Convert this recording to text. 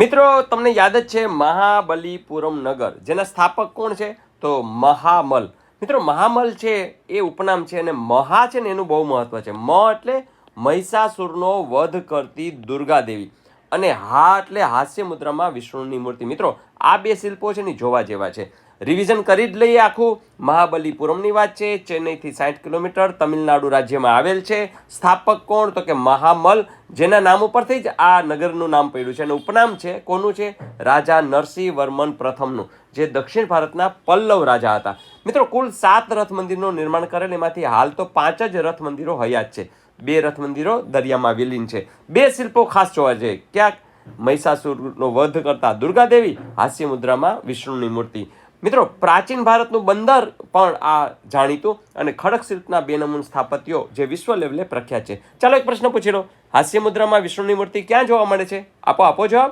મિત્રો, તમને યાદ જ છે મહાબલીપુરમ નગર, જેના સ્થાપક કોણ છે? તો મહામલ. મિત્રો, મહામલ છે એ ઉપનામ છે અને મહા છે ને એનું બહુ મહત્વ છે. મ એટલે મહિષાસુરનો વધ કરતી દુર્ગા દેવી અને હા એટલે હાસ્ય મુદ્રામાં વિષ્ણુની મૂર્તિ. મિત્રો, આ બે શિલ્પો છે ને જોવા જેવા છે. રિવિઝન કરી જ લઈએ આખું. મહાબલીપુરમની વાત છે, ચેન્નઈથી સાઠ કિલોમીટર તમિલનાડુ રાજ્યમાં આવેલ છે. સ્થાપક કોણ? તો કે મહામલ, જેના નામ ઉપરથી જ આ નગરનું નામ પડ્યું છે. અને ઉપનામ છે, કોનું છે? રાજા નરસિંહ વર્મન પ્રથમનું, જે દક્ષિણ ભારતના પલ્લવ રાજા હતા. મિત્રો, કુલ સાત રથ મંદિરનું નિર્માણ કરેલ, એમાંથી હાલ તો પાંચ જ રથ મંદિરો હયાત છે. બે રથ મંદિરો દરિયામાં વિલીન છે. બે શિલ્પો ખાસ જોવા જોઈએ. ક્યાંક મહિષાસુરનો વધ કરતા દુર્ગાદેવી હાસ્ય મુદ્રામાં વિષ્ણુની મૂર્તિ. મિત્રો, પ્રાચીન ભારતનું બંદર પણ આ જાણીતું અને ખડક શિલ્પના બે નમૂન સ્થાપત્યો જે વિશ્વ લેવલે પ્રખ્યાત છે. ચાલો એક પ્રશ્ન પૂછી લો હાસ્ય મુદ્રામાં વિષ્ણુની મૂર્તિ ક્યાં જોવા મળે છે? આપો આપો જવાબ.